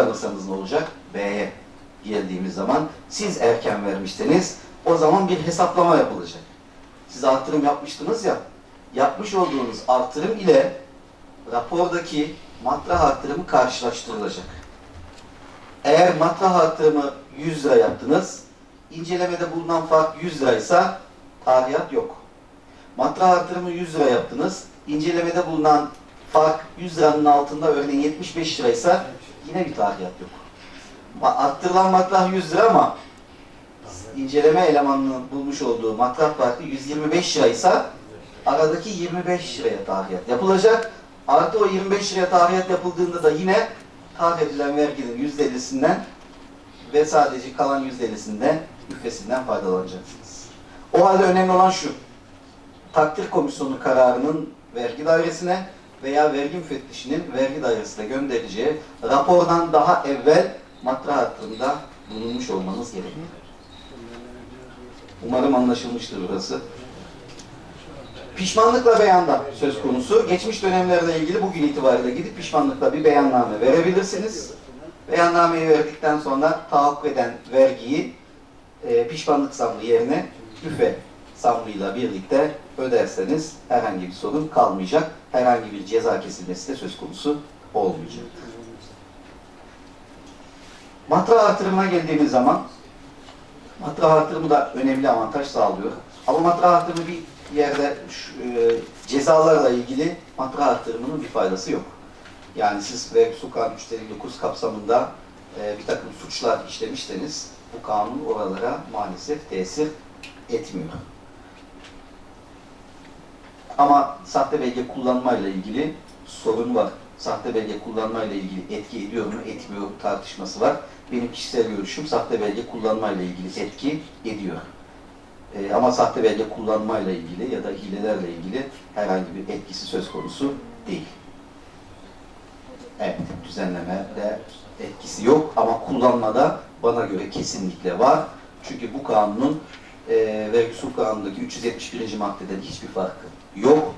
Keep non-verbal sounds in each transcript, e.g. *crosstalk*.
alırsanız ne olacak? B'ye geldiğimiz zaman siz erken vermişseniz o zaman bir hesaplama yapılacak. Siz artırım yapmıştınız ya, yapmış olduğunuz artırım ile rapordaki matrah artırımı karşılaştırılacak. Eğer matrah artırımı 100 lira yaptınız, incelemede bulunan fark 100 liraysa tarihat yok. Matrah artırımı 100 lira yaptınız, incelemede bulunan fark 100 liranın altında örneğin 75 liraysa yine bir tarihat yok. Arttırılan matrah 100 lira ama inceleme elemanının bulmuş olduğu matrah farkı 125 liraysa aradaki 25 liraya tarihat yapılacak. Artı o 25 liraya tarihat yapıldığında da yine tahrik edilen verginin %50'sinden ve sadece kalan %50'sinden üffesinden faydalanacaksınız. O halde önemli olan şu. Takdir komisyonu kararının vergi dairesine veya vergi müfettişinin vergi dairesine göndereceği rapordan daha evvel matrah hakkında bulunmuş olmanız gerekiyor. Umarım anlaşılmıştır burası. Pişmanlıkla beyanda söz konusu. Geçmiş dönemlerle ilgili bugün itibariyle gidip pişmanlıkla bir beyanname verebilirsiniz. Beyannameyi verdikten sonra tahakkuk eden vergiyi e, pişmanlık zammı yerine üfe zammıyla birlikte öderseniz herhangi bir sorun kalmayacak. Herhangi bir ceza kesilmesi de söz konusu olmayacak. Matrah artırımına geldiğimiz zaman matrah artırımı da önemli avantaj sağlıyor. Ama matrah artırımı bir yerde şu, e, cezalarla ilgili matrah artırımının bir faydası yok. Yani siz vergi su kanunu 359 kapsamında e, bir takım suçlar işlemişseniz bu kanun oralara maalesef tesir etmiyor. Ama sahte belge kullanmayla ilgili sorun var. Sahte belge kullanmayla ilgili etki ediyor mu, etmiyor tartışması var. Benim kişisel görüşüm sahte belge kullanmayla ilgili etki ediyor. Ee, ama sahte belge kullanmayla ilgili ya da hilelerle ilgili herhangi bir etkisi söz konusu değil. Evet, düzenlemede etkisi yok ama kullanmada bana göre kesinlikle var. Çünkü bu kanunun e, vergi usul kanunundaki 371. maddeden hiçbir farkı yok.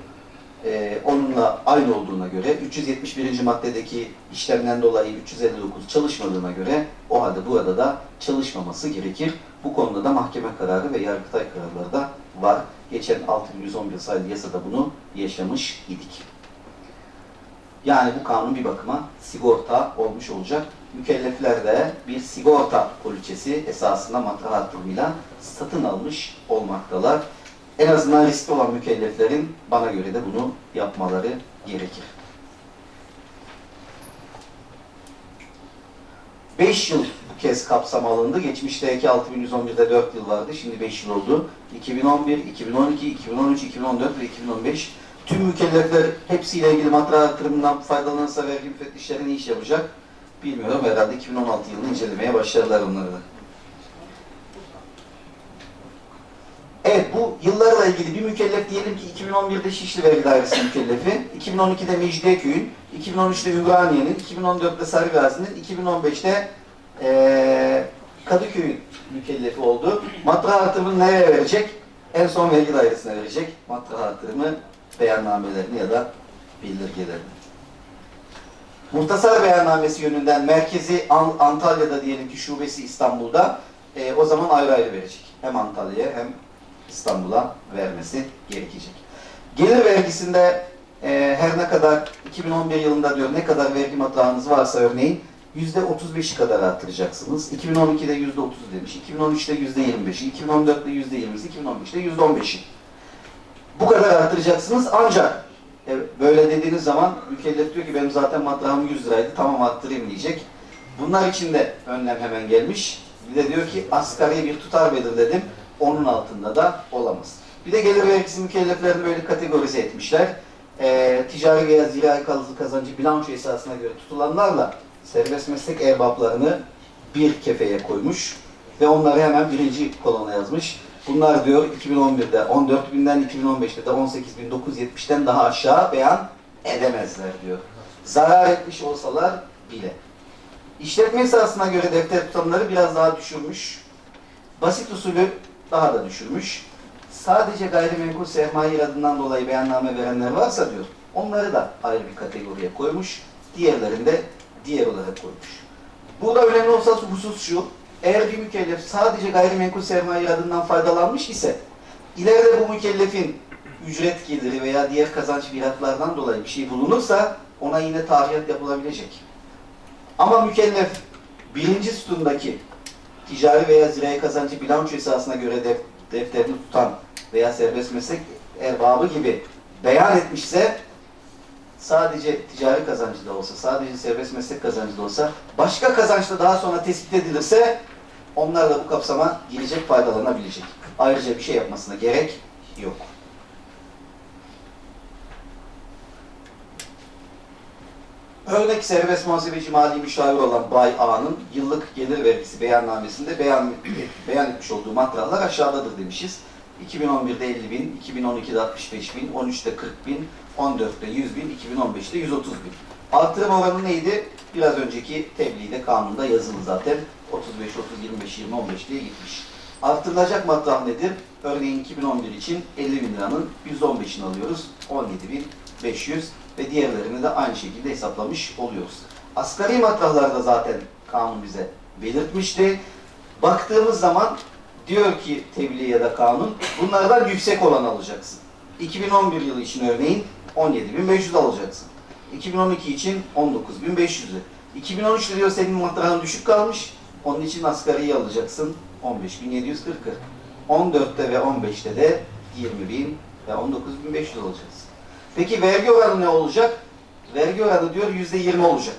E, onunla aynı olduğuna göre 371. maddedeki işlemden dolayı 359 çalışmadığına göre o halde burada da çalışmaması gerekir. Bu konuda da mahkeme kararı ve yargıtay kararları da var. Geçen 6111 sayılı yasada bunu yaşamış idik. Yani bu kanun bir bakıma sigorta olmuş olacak. Mükellefler de bir sigorta poliçesi esasında matrah artırımıyla satın almış olmaktalar. En azından riskli olan mükelleflerin bana göre de bunu yapmaları gerekir. 5 yıl bu kez kapsam alındı. Geçmişteki 6111'de 4 yıl vardı. Şimdi 5 yıl oldu. 2011, 2012, 2013, 2014 ve 2015 tüm mükellefler hepsiyle ilgili matrah artırımından faydalanırsa vergi müfettişleri ne iş yapacak? Bilmiyorum. Herhalde 2016 yılını incelemeye başlarlar onları da. Evet bu yıllarla ilgili bir mükellef diyelim ki 2011'de Şişli Vergi Dairesi mükellefi, 2012'de Mecidiyeköy'ün, 2013'te Ümraniye'nin, 2014'te Sarıgazi'nin, 2015'te eee Kadıköy'ün mükellefi oldu. Matrah artırımını nereye verecek? En son vergi dairesine verecek. Matrah artırımı beyannamelerini ya da bildirgelerini. Muhtasar beyannamesi yönünden merkezi An- Antalya'da diyelim ki şubesi İstanbul'da e, o zaman ayrı ayrı verecek. Hem Antalya'ya hem İstanbul'a vermesi gerekecek. Gelir vergisinde e, her ne kadar 2011 yılında diyor ne kadar vergi matrahınız varsa örneğin %35'i kadar artıracaksınız. 2012'de %30 demiş, 2013'te %25'i, 2014'te %20'si, 2015'te %15'i. Bu kadar artıracaksınız ancak böyle dediğiniz zaman mükellef diyor ki benim zaten matrahım 100 liraydı tamam arttırayım diyecek. Bunlar için de önlem hemen gelmiş. Bir de diyor ki asgari bir tutar belirledim. Onun altında da olamaz. Bir de gelir vergisi mükelleflerini böyle kategorize etmişler. E, ticari veya zirai kazancı bilanço esasına göre tutulanlarla serbest meslek erbaplarını bir kefeye koymuş ve onları hemen birinci kolona yazmış. Bunlar diyor 2011'de 14 binden 2015'te de 18.970'ten daha aşağı beyan edemezler diyor. Zarar etmiş olsalar bile. İşletme esasına göre defter tutanları biraz daha düşürmüş. Basit usulü daha da düşürmüş. Sadece gayrimenkul sermaye adından dolayı beyanname verenler varsa diyor, onları da ayrı bir kategoriye koymuş. Diğerlerini de diğer olarak koymuş. Burada önemli olsa husus şu, eğer bir mükellef sadece gayrimenkul sermaye adından faydalanmış ise, ileride bu mükellefin ücret geliri veya diğer kazanç miratlardan dolayı bir şey bulunursa, ona yine tahiyat yapılabilecek. Ama mükellef birinci sütundaki ticari veya zirai kazancı bilanço esasına göre def, defterini tutan veya serbest meslek erbabı gibi beyan etmişse sadece ticari kazancı da olsa, sadece serbest meslek kazancı da olsa, başka kazançla daha sonra tespit edilirse onlar da bu kapsama girecek, faydalanabilecek. Ayrıca bir şey yapmasına gerek yok. Örnek serbest muhasebeci mali müşavir olan Bay A'nın yıllık gelir vergisi beyannamesinde beyan, beyan etmiş olduğu matrahlar aşağıdadır demişiz. 2011'de 50 bin, 2012'de 65 bin, 13'te 40 bin, 14'te 100 bin, 2015'te 130 bin. Artırım oranı neydi? Biraz önceki tebliğde kanunda yazılı zaten. 35, 30, 25, 20, 15 diye gitmiş. Artırılacak matrah nedir? Örneğin 2011 için 50 bin liranın %15'ini alıyoruz. 17 bin 500 ve diğerlerini de aynı şekilde hesaplamış oluyoruz. Asgari matrahlarda zaten kanun bize belirtmişti. Baktığımız zaman diyor ki tebliğ ya da kanun bunlardan yüksek olan alacaksın. 2011 yılı için örneğin 17.500 alacaksın. 2012 için 19.500'ü. 2013'te diyor senin matrahın düşük kalmış. Onun için asgariyi alacaksın 15.740'ı. 14'te ve 15'te de 20.000 ve 19.500 alacaksın. Peki vergi oranı ne olacak? Vergi oranı diyor yüzde yirmi olacak.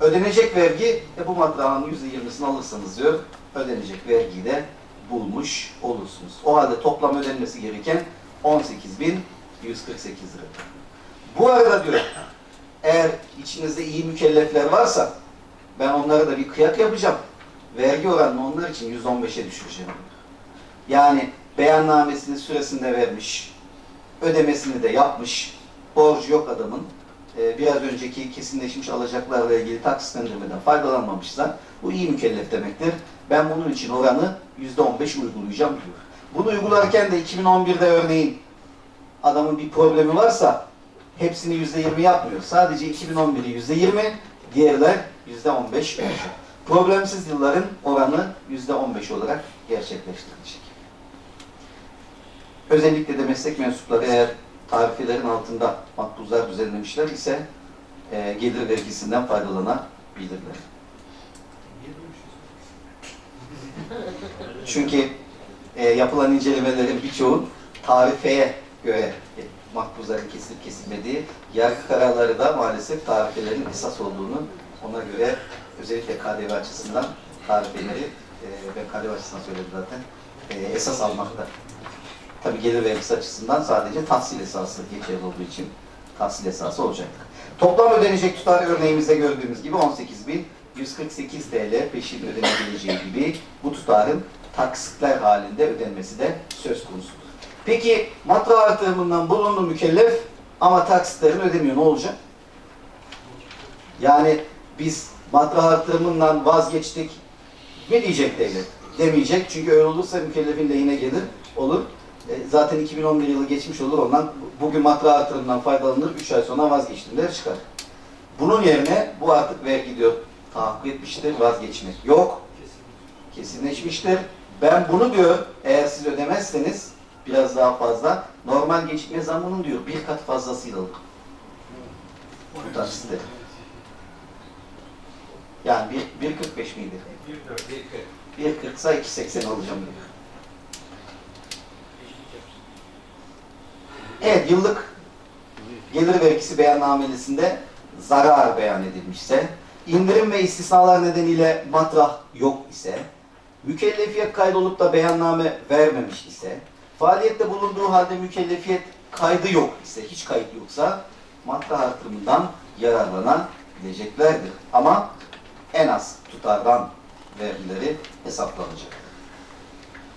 Ödenecek vergi, e bu matrağın yüzde yirmisini alırsanız diyor, ödenecek vergiyi de bulmuş olursunuz. O halde toplam ödenmesi gereken 18.148 lira. Bu arada diyor, eğer içinizde iyi mükellefler varsa, ben onlara da bir kıyak yapacağım. Vergi oranını onlar için 115'e düşüreceğim. Yani beyannamesini süresinde vermiş, ödemesini de yapmış, borcu yok adamın, Ee, biraz önceki kesinleşmiş alacaklarla ilgili taksitlendirmeden faydalanmamışsa bu iyi mükellef demektir. Ben bunun için oranı %15 uygulayacağım diyor. Bunu uygularken de 2011'de örneğin adamın bir problemi varsa hepsini %20 yapmıyor. Sadece 2011'i %20, diğerler %15 olacak. Problemsiz yılların oranı %15 olarak gerçekleştirilecek. Özellikle de meslek mensupları eğer tarifelerin altında makbuzlar düzenlemişler ise e, gelir vergisinden faydalanabilirler. Çünkü e, yapılan incelemelerin birçoğu tarifeye göre makbuzların kesilip kesilmediği, yargı kararları da maalesef tarifelerin esas olduğunu ona göre özellikle KDV açısından tarifeleri, e, ben KDV açısından söyledim zaten, e, esas almakta. Tabi gelir vergisi açısından sadece tahsil esası geçerli olduğu için tahsil esası olacaktır. Toplam ödenecek tutar örneğimizde gördüğümüz gibi 18.148 TL peşin ödenebileceği gibi bu tutarın taksitler halinde ödenmesi de söz konusudur. Peki matra artırımından bulundu mükellef ama taksitlerini ödemiyor ne olacak? Yani biz matra artırımından vazgeçtik mi diyecek devlet? Demeyecek çünkü öyle olursa mükellefin lehine gelir olur. E, zaten 2011 yılı geçmiş olur ondan bugün matra artırımından faydalanır 3 ay sonra vazgeçtiğinde çıkar. Bunun yerine bu artık vergi diyor tahakkuk etmiştir vazgeçmek yok kesinleşmiştir. Ben bunu diyor eğer siz ödemezseniz biraz daha fazla normal gecikme zammının diyor bir kat fazlasıyla alır. Bu taksitleri. Yani bir- 1.45 miydi? 1.40 ise 2.80 alacağım diyor. Evet, yıllık gelir vergisi beyannamelisinde zarar beyan edilmişse, indirim ve istisnalar nedeniyle matrah yok ise, mükellefiyet kaydolup da beyanname vermemiş ise, faaliyette bulunduğu halde mükellefiyet kaydı yok ise, hiç kayıt yoksa, matrah artırımından yararlanabileceklerdir. Ama en az tutardan vergileri hesaplanacak.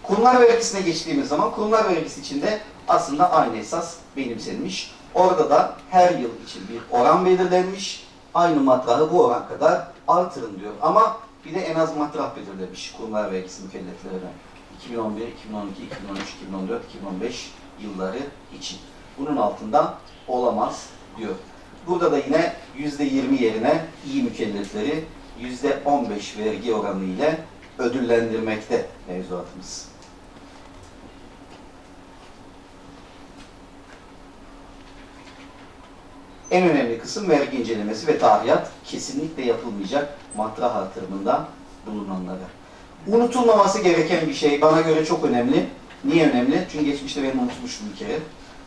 Kurumlar vergisine geçtiğimiz zaman kurumlar vergisi içinde aslında aynı esas benimsenmiş. Orada da her yıl için bir oran belirlenmiş. Aynı matrahı bu oran kadar artırın diyor. Ama bir de en az matrah belirlemiş kurumlar vergisi mükelleflerine. 2011, 2012, 2013, 2014, 2015 yılları için. Bunun altından olamaz diyor. Burada da yine %20 yerine iyi mükellefleri %15 vergi oranı ile ödüllendirmekte mevzuatımız. En önemli kısım vergi incelemesi ve tahiyat kesinlikle yapılmayacak matrah artırımında bulunanlara. Unutulmaması gereken bir şey bana göre çok önemli. Niye önemli? Çünkü geçmişte ben unutmuştum bir kere.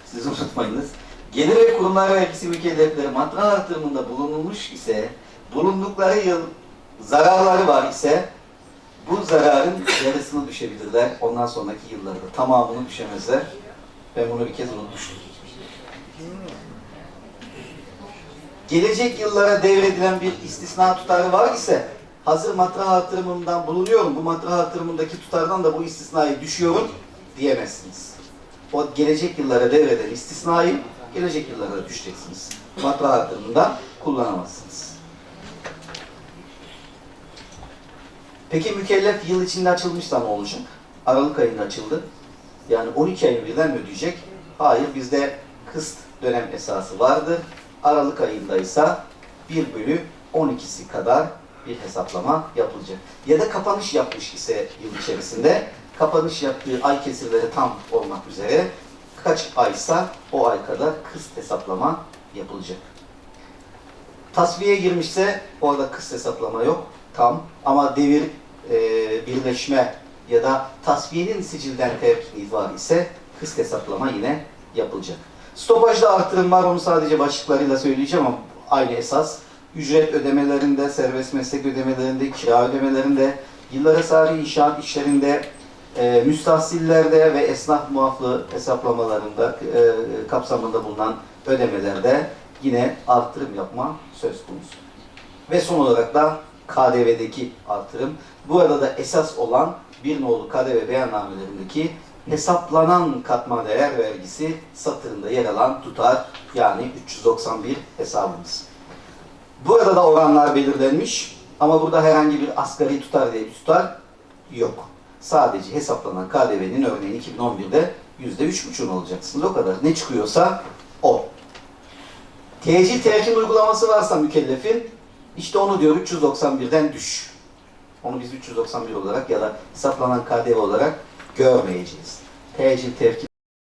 Siz *laughs* unutmayınız. Gelir ve kurumlar vergisi mükellefleri matrah artırımında bulunulmuş ise bulundukları yıl zararları var ise bu zararın yarısını düşebilirler. Ondan sonraki yıllarda tamamını düşemezler. Ben bunu bir kez unutmuştum. Gelecek yıllara devredilen bir istisna tutarı var ise hazır matrah artırımından bulunuyorum. Bu matrah artırımındaki tutardan da bu istisnayı düşüyorum diyemezsiniz. O gelecek yıllara devreden istisnayı gelecek yıllara düşeceksiniz. Matrah artırımında kullanamazsınız. Peki mükellef yıl içinde açılmışsa ne olacak? Aralık ayında açıldı. Yani 12 ayı birden mi ödeyecek? Hayır bizde kıst dönem esası vardı. Aralık ayında ise 1 bölü 12'si kadar bir hesaplama yapılacak. Ya da kapanış yapmış ise yıl içerisinde kapanış yaptığı ay kesirleri tam olmak üzere kaç aysa o ay kadar kıst hesaplama yapılacak. Tasfiye girmişse orada kıst hesaplama yok tam ama devir e, birleşme ya da tasfiyenin sicilden terkini var ise kıst hesaplama yine yapılacak. Stopajda artırım var onu sadece başlıklarıyla söyleyeceğim ama aynı esas. Ücret ödemelerinde, serbest meslek ödemelerinde, kira ödemelerinde, yıllara sari inşaat işlerinde, e, müstahsillerde ve esnaf muaflığı hesaplamalarında e, kapsamında bulunan ödemelerde yine artırım yapma söz konusu. Ve son olarak da KDV'deki artırım. Bu arada esas olan bir nolu KDV beyannamelerindeki hesaplanan katma değer vergisi satırında yer alan tutar yani 391 hesabımız. Burada da oranlar belirlenmiş ama burada herhangi bir asgari tutar diye bir tutar yok. Sadece hesaplanan KDV'nin örneğin 2011'de %3,5'un alacaksınız. O kadar. Ne çıkıyorsa o. Tecil terkin uygulaması varsa mükellefin işte onu diyor 391'den düş. Onu biz 391 olarak ya da hesaplanan KDV olarak görmeyeceğiz. Tecil terkin